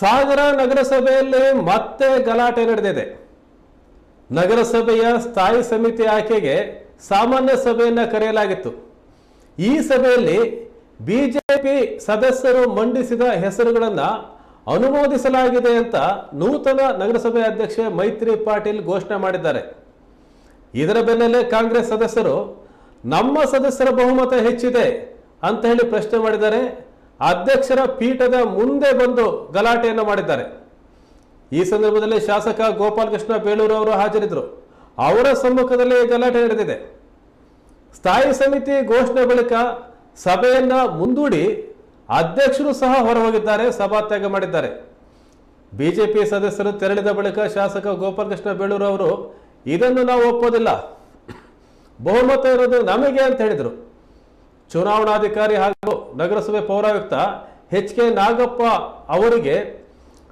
ಸಾಗರ ನಗರಸಭೆಯಲ್ಲಿ ಮತ್ತೆ ಗಲಾಟೆ ನಡೆದಿದೆ. ನಗರಸಭೆಯ ಸ್ಥಾಯಿ ಸಮಿತಿ ಆಯ್ಕೆಗೆ ಸಾಮಾನ್ಯ ಸಭೆಯನ್ನು ಕರೆಯಲಾಗಿತ್ತು. ಈ ಸಭೆಯಲ್ಲಿ ಬಿಜೆಪಿ ಸದಸ್ಯರು ಮಂಡಿಸಿದ ಹೆಸರುಗಳನ್ನು ಅನುಮೋದಿಸಲಾಗಿದೆ ಅಂತ ನೂತನ ನಗರಸಭೆ ಅಧ್ಯಕ್ಷೆ ಮೈತ್ರಿ ಪಾಟೀಲ್ ಘೋಷಣೆ ಮಾಡಿದ್ದಾರೆ. ಇದರ ಬೆನ್ನಲ್ಲೇ ಕಾಂಗ್ರೆಸ್ ಸದಸ್ಯರು, ನಮ್ಮ ಸದಸ್ಯರ ಬಹುಮತ ಹೆಚ್ಚಿದೆ ಅಂತ ಹೇಳಿ ಪ್ರಶ್ನೆ ಮಾಡಿದ್ದಾರೆ. ಅಧ್ಯಕ್ಷರ ಪೀಠದ ಮುಂದೆ ಬಂದು ಗಲಾಟೆಯನ್ನು ಮಾಡಿದ್ದಾರೆ. ಈ ಸಂದರ್ಭದಲ್ಲಿ ಶಾಸಕ ಗೋಪಾಲಕೃಷ್ಣ ಬೇಳೂರು ಅವರು ಹಾಜರಿದ್ದರು. ಅವರ ಸಮ್ಮುಖದಲ್ಲಿ ಗಲಾಟೆ ನಡೆದಿದೆ. ಸ್ಥಾಯಿ ಸಮಿತಿ ಘೋಷಣೆ ಬಳಿಕ ಸಭೆಯನ್ನ ಮುಂದೂಡಿ ಅಧ್ಯಕ್ಷರು ಸಹ ಹೊರ ಹೋಗಿದ್ದಾರೆ ಸಭಾತ್ಯಾಗ ಮಾಡಿದ್ದಾರೆ. ಬಿಜೆಪಿ ಸದಸ್ಯರು ತೆರಳಿದ ಬಳಿಕ ಶಾಸಕ ಗೋಪಾಲಕೃಷ್ಣ ಬೇಳೂರು ಅವರು, ಇದನ್ನು ನಾವು ಒಪ್ಪೋದಿಲ್ಲ. ಬಹುಮತ ಇರೋದು ನಮಗೆ ಅಂತ ಹೇಳಿದರು. ಚುನಾವಣಾಧಿಕಾರಿ ಹಾಗೂ ನಗರಸಭೆ ಪೌರಾಯುಕ್ತ ಎಚ್ ಕೆ ನಾಗಪ್ಪ ಅವರಿಗೆ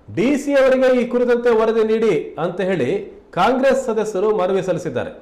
ಡಿ ಸಿ ಅವರಿಗೆ ಈ ಕುರಿತಂತೆ ವರದಿ ನೀಡಿ ಅಂತ ಹೇಳಿ ಕಾಂಗ್ರೆಸ್ ಸದಸ್ಯರು ಮನವಿ ಸಲ್ಲಿಸಿದ್ದಾರೆ.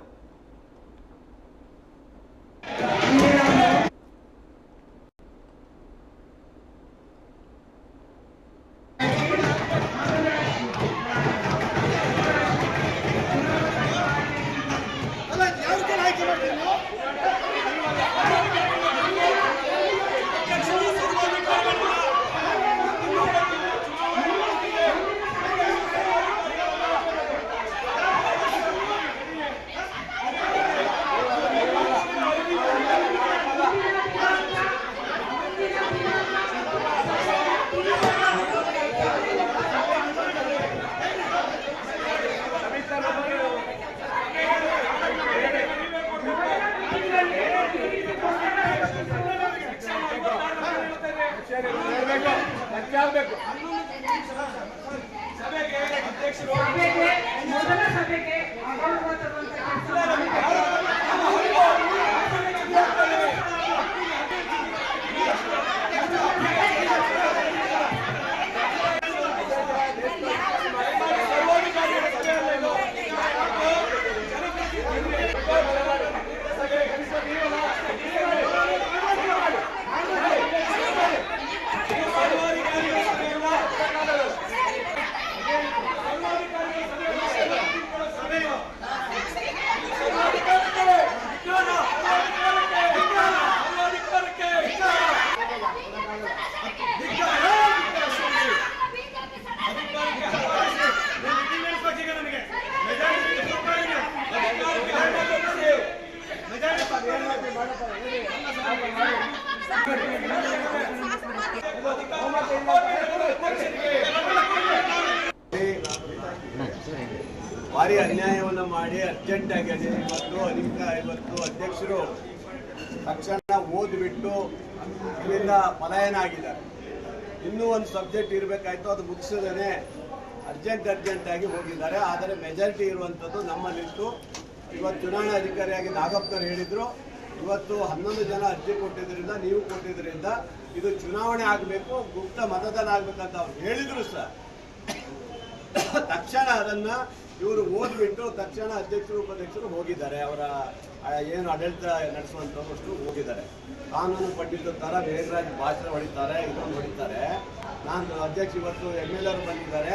ಸಭೆಗೆ ಮೊದಲ ಸಭೆಗೆ ಭಾರಿ ಅನ್ಯಾಯವನ್ನು ಮಾಡಿ ಅರ್ಜೆಂಟ್ ಆಗಿದೆ ಇವತ್ತು ಅಧಿಕ ಇವತ್ತು ಅಧ್ಯಕ್ಷರು ತಕ್ಷಣ ಓದ್ಬಿಟ್ಟು ಇಲ್ಲಿಂದ ಪಲಾಯನ ಆಗಿದ್ದಾರೆ. ಇನ್ನೂ ಒಂದು ಸಬ್ಜೆಕ್ಟ್ ಇರಬೇಕಾಯ್ತು, ಅದು ಮುಗಿಸದೇ ಅರ್ಜೆಂಟ್ ಅರ್ಜೆಂಟ್ ಆಗಿ ಹೋಗಿದ್ದಾರೆ. ಆದರೆ ಮೆಜಾರಿಟಿ ಇರುವಂಥದ್ದು ನಮ್ಮಲ್ಲಿತ್ತು. ಇವತ್ತು ಚುನಾವಣಾ ಅಧಿಕಾರಿಯಾಗಿ ನಾಗಪ್ಪರು ಹೇಳಿದ್ರು, ಇವತ್ತು ಹನ್ನೊಂದು ಜನ ಅರ್ಜಿ ಕೊಟ್ಟಿದ್ದರಿಂದ ನೀವು ಕೊಟ್ಟಿದ್ದರಿಂದ ಇದು ಚುನಾವಣೆ ಆಗಬೇಕು, ಗುಪ್ತ ಮತದಾನ ಆಗಬೇಕಂತ ಅವ್ರು ಹೇಳಿದ್ರು ಸರ್. ತಕ್ಷಣ ಅದನ್ನ ಇವರು ಓದ್ಬಿಟ್ಟು ತಕ್ಷಣ ಅಧ್ಯಕ್ಷರು, ಉಪಾಧ್ಯಕ್ಷರು ಹೋಗಿದ್ದಾರೆ. ಅವರ ಏನು ಆಡಳಿತ ನಡೆಸುವಂತವಷ್ಟು ಹೋಗಿದ್ದಾರೆ. ಕಾನೂನು ಪಟ್ಟಿದ್ದ ತರ ವೇಗರಾಜ್ ಭಾಷಣ ಹೊಡಿತಾರೆ ಇದೊಂದು ಹೊಡಿತಾರೆ. ನಾನು ಅಧ್ಯಕ್ಷ ಇವತ್ತು ಎಂ ಎಲ್ ಆರ್ ಬಂದಿದ್ದಾರೆ.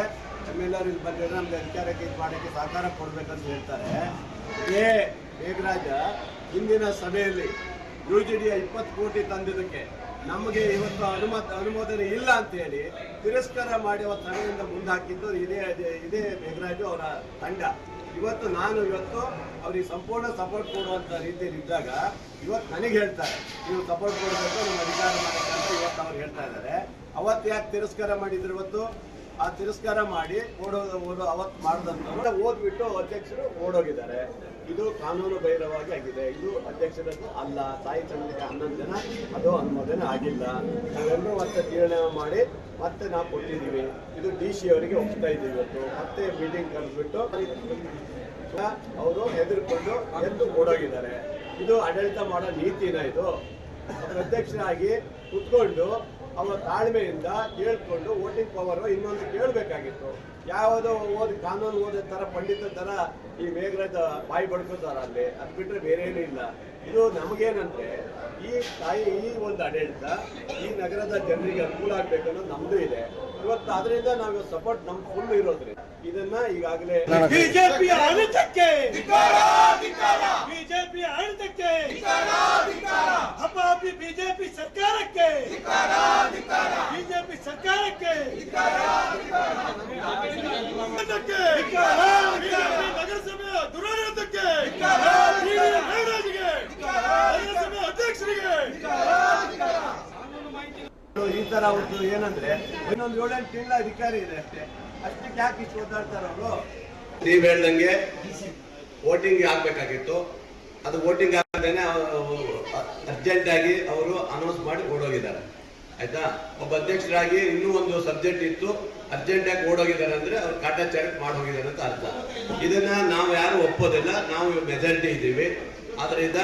ಎಂ ಎಲ್ ಆರ್ ಇಲ್ಲಿ ಬಂದಿದ್ರೆ ನಮ್ಗೆ ಅಧಿಕಾರಕ್ಕೆ ಇದು ಮಾಡೋಕ್ಕೆ ಸಹಕಾರ ಕೊಡ್ಬೇಕಂತ ಹೇಳ್ತಾರೆ. ಏ ವೇಗರಾಜ ಹಿಂದಿನ ಸಭೆಯಲ್ಲಿ ಯು ಜಿ ಡಿ ಇಪ್ಪತ್ತು ಕೋಟಿ ತಂದಿದ್ದಕ್ಕೆ ನಮಗೆ ಇವತ್ತು ಅನುಮತ ಅನುಮೋದನೆ ಇಲ್ಲ ಅಂತ ಹೇಳಿ ತಿರಸ್ಕಾರ ಮಾಡಿ ಅವತ್ತು ತಂಡದಿಂದ ಮುಂದೆ ಹಾಕಿದ್ದು ಇದೇ ಇದೇ ಮೇಘರಾಜು ಅವರ ತಂಡ. ಇವತ್ತು ನಾನು ಇವತ್ತು ಅವ್ರಿಗೆ ಸಂಪೂರ್ಣ ಸಪೋರ್ಟ್ ಕೊಡುವಂತ ರೀತಿಯಲ್ಲಿ ಇದ್ದಾಗ ಇವತ್ತು ನನಗೆ ಹೇಳ್ತಾರೆ, ನೀವು ಸಪೋರ್ಟ್ ಕೊಡಬೇಕು, ನಮ್ಮ ಅಧಿಕಾರ ಮಾಡಬೇಕಂತ ಇವತ್ತು ಅವ್ರು ಹೇಳ್ತಾ ಇದ್ದಾರೆ. ಅವತ್ತು ಯಾಕೆ ತಿರಸ್ಕಾರ ಮಾಡಿದ್ರು ಇವತ್ತು? ಆ ತಿರಸ್ಕಾರ ಮಾಡಿ ಓಡೋದು ಓಡೋ ಅವತ್ತು ಮಾಡಿದಂತ ಓದ್ಬಿಟ್ಟು ಅಧ್ಯಕ್ಷರು ಓಡೋಗಿದ್ದಾರೆ. ಇದು ಕಾನೂನು ಬಹಿರವಾಗಿ ಆಗಿದೆ. ಇದು ಅಧ್ಯಕ್ಷರದ್ದು ಅಲ್ಲ. ತಾಯಿ ಸಮಿತಿಗೆ ಹನ್ನೊಂದು ಜನ, ಅದು ಅನುಮೋದನೆ ಆಗಿಲ್ಲ. ನಾವೆಲ್ಲರೂ ಮತ್ತೆ ನಿರ್ಣಯ ಮಾಡಿ ಮತ್ತೆ ನಾವು ಕೊಟ್ಟಿದ್ದೀವಿ. ಇದು ಡಿ ಸಿ ಅವರಿಗೆ ಒಪ್ತಾ ಇದ್ದೀವಿ ಇವತ್ತು. ಮತ್ತೆ ಮೀಟಿಂಗ್ ಕರೆದ್ಬಿಟ್ಟು ಅವರು ಹೆದರ್ಕೊಂಡು ಎದ್ದು ಓಡೋಗಿದ್ದಾರೆ. ಇದು ಆಡಳಿತ ಮಾಡೋ ನೀತಿನ ಇದು. ಅದರ ಅಧ್ಯಕ್ಷರಾಗಿ ಕುತ್ಕೊಂಡು ಅವರ ತಾಳ್ಮೆಯಿಂದ ಕೇಳ್ಕೊಂಡು ವೋಟಿಂಗ್ ಪವರ್ ಇನ್ನೊಂದು ಕೇಳಬೇಕಾಗಿತ್ತು. ಯಾವುದೋ ಓದಿ ಕಾನೂನು ಓದೋ ಥರ ಪಂಡಿತ ಥರ ಈ ಮೇಘರಾಜ ಬಾಯಿ ಬಡ್ಕೋತಾರ ಅಲ್ಲಿ ಅದು ಬಿಟ್ಟರೆ ಬೇರೆ ಏನೂ ಇಲ್ಲ. ಇದು ನಮಗೇನಂದ್ರೆ ಈ ತಾಯಿ ಈ ಒಂದು ಆಡಳಿತ ಈ ನಗರದ ಜನರಿಗೆ ಅನುಕೂಲ ಆಗ್ಬೇಕು ಅನ್ನೋದು ನಮ್ಮದು ಇದೆ. ಇವತ್ತು ಅದರಿಂದ ನಾವು ಸಪೋರ್ಟ್ ನಮ್ ಫುಲ್ ಇರೋದ್ರಿ ಇದನ್ನ ಈಗಾಗಲೇ ಬಿಜೆಪಿ ಆಡಳಿತಕ್ಕೆ ಬಿಜೆಪಿ ಆಡಳಿತಕ್ಕೆ ಅಪಾಪಿ ಬಿಜೆಪಿ ಸರ್ಕಾರಕ್ಕೆ. ಬಿಜೆಪಿ ಸರ್ಕಾರಕ್ಕೆ! ಬಿಜೆಪಿ ನಗರಸಭೆಯ ದುರಾಡಳಿತಕ್ಕೆ. ನಗರಸಭೆ ಅಧ್ಯಕ್ಷರಿಗೆ. ಈ ತರ ಒಂದು ಏನಂದ್ರೆ ಇನ್ನೊಂದು ಏಳೆಂಟು ತಿಂಗಳ ಅಧಿಕಾರಿ ಇದೆ ಅಷ್ಟೇ. ಅಷ್ಟಕ್ಕೆ ಯಾಕೆ ಇಷ್ಟು ಓದಾಡ್ತಾರ ಅವರು? ನೀವ್ ಹೇಳ್ದಂಗೆ ವೋಟಿಂಗ್ ಆಗ್ಬೇಕಾಗಿತ್ತು. ಅದು ವೋಟಿಂಗ್ ಆಗದೇನೆ ಅರ್ಜೆಂಟ್ ಆಗಿ ಅವರು ಅನೌನ್ಸ್ ಮಾಡಿ ಓಡೋಗಿದ್ದಾರೆ ಆಯ್ತಾ? ಒಬ್ಬ ಅಧ್ಯಕ್ಷರಾಗಿ ಇನ್ನೂ ಒಂದು ಸಬ್ಜೆಕ್ಟ್ ಇತ್ತು. ಅರ್ಜೆಂಟ್ ಆಗಿ ಓಡೋಗಿದ್ದಾರೆ ಅಂದ್ರೆ ಅವ್ರು ಕಾಟಾಚಾರಕ್ಕೆ ಮಾಡಿ ಹೋಗಿದ್ದಾರೆ ಅಂತ ಅರ್ಥ. ಇದನ್ನ ನಾವು ಯಾರು ಒಪ್ಪೋದಿಲ್ಲ, ನಾವು ಮೆಜಾರಿಟಿ ಇದ್ದೀವಿ. ಆದ್ರಿಂದ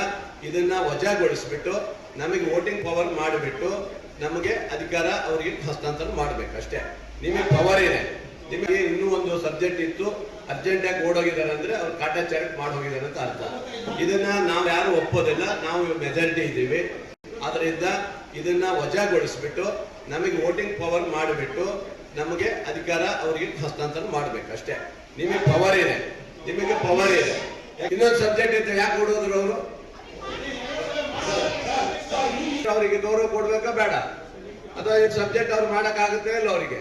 ಇದನ್ನ ವಜಾಗೊಳಿಸ್ಬಿಟ್ಟು ನಮಗೆ ವೋಟಿಂಗ್ ಪವರ್ ಮಾಡಿಬಿಟ್ಟು ನಮಗೆ ಅಧಿಕಾರ ಅವರಿಗೆ ಹಸ್ತಾಂತರ ಮಾಡ್ಬೇಕು ಅಷ್ಟೇ. ನಿಮಗೆ ಪವರ್ ಇದೆ. ನಿಮಗೆ ಇನ್ನೂ ಒಂದು ಸಬ್ಜೆಕ್ಟ್ ಇತ್ತು. ಅರ್ಜೆಂಟ್ ಆಗಿ ಓಡೋಗಿದ್ದಾರೆ ಅಂದ್ರೆ ಅವ್ರು ಕಾಟಾಚಾರಕ್ಕೆ ಮಾಡಿ ಹೋಗಿದ್ದಾರೆ ಅಂತ ಅರ್ಥ. ಇದನ್ನ ನಾವು ಯಾರು ಒಪ್ಪೋದಿಲ್ಲ, ನಾವು ಮೆಜಾರಿಟಿ ಇದ್ದೀವಿ. ಆದ್ರಿಂದ ಇದನ್ನ ವಜಾಗೊಳಿಸ್ಬಿಟ್ಟು ನಮಗೆ ವೋಟಿಂಗ್ ಪವರ್ ಮಾಡಿಬಿಟ್ಟು ನಮಗೆ ಅಧಿಕಾರ ಅವರಿಗೆ ಹಸ್ತಾಂತರ ಮಾಡ್ಬೇಕು ಅಷ್ಟೇ. ನಿಮಗೆ ಪವರ್ ಇದೆ. ನಿಮಗೆ ಪವರ್ ಇದೆ. ಇನ್ನೊಂದು ಸಬ್ಜೆಕ್ಟ್ ಇತ್ತು ಯಾಕೆ ಕೊಡೋದ್ರು ಅವರು? ಅವರಿಗೆ ಗೌರವ ಕೊಡ್ಬೇಕಾ ಬೇಡ. ಅಥವಾ ಸಬ್ಜೆಕ್ಟ್ ಅವ್ರು ಮಾಡಕ್ ಆಗುತ್ತೆ ಇಲ್ಲ ಅವರಿಗೆ.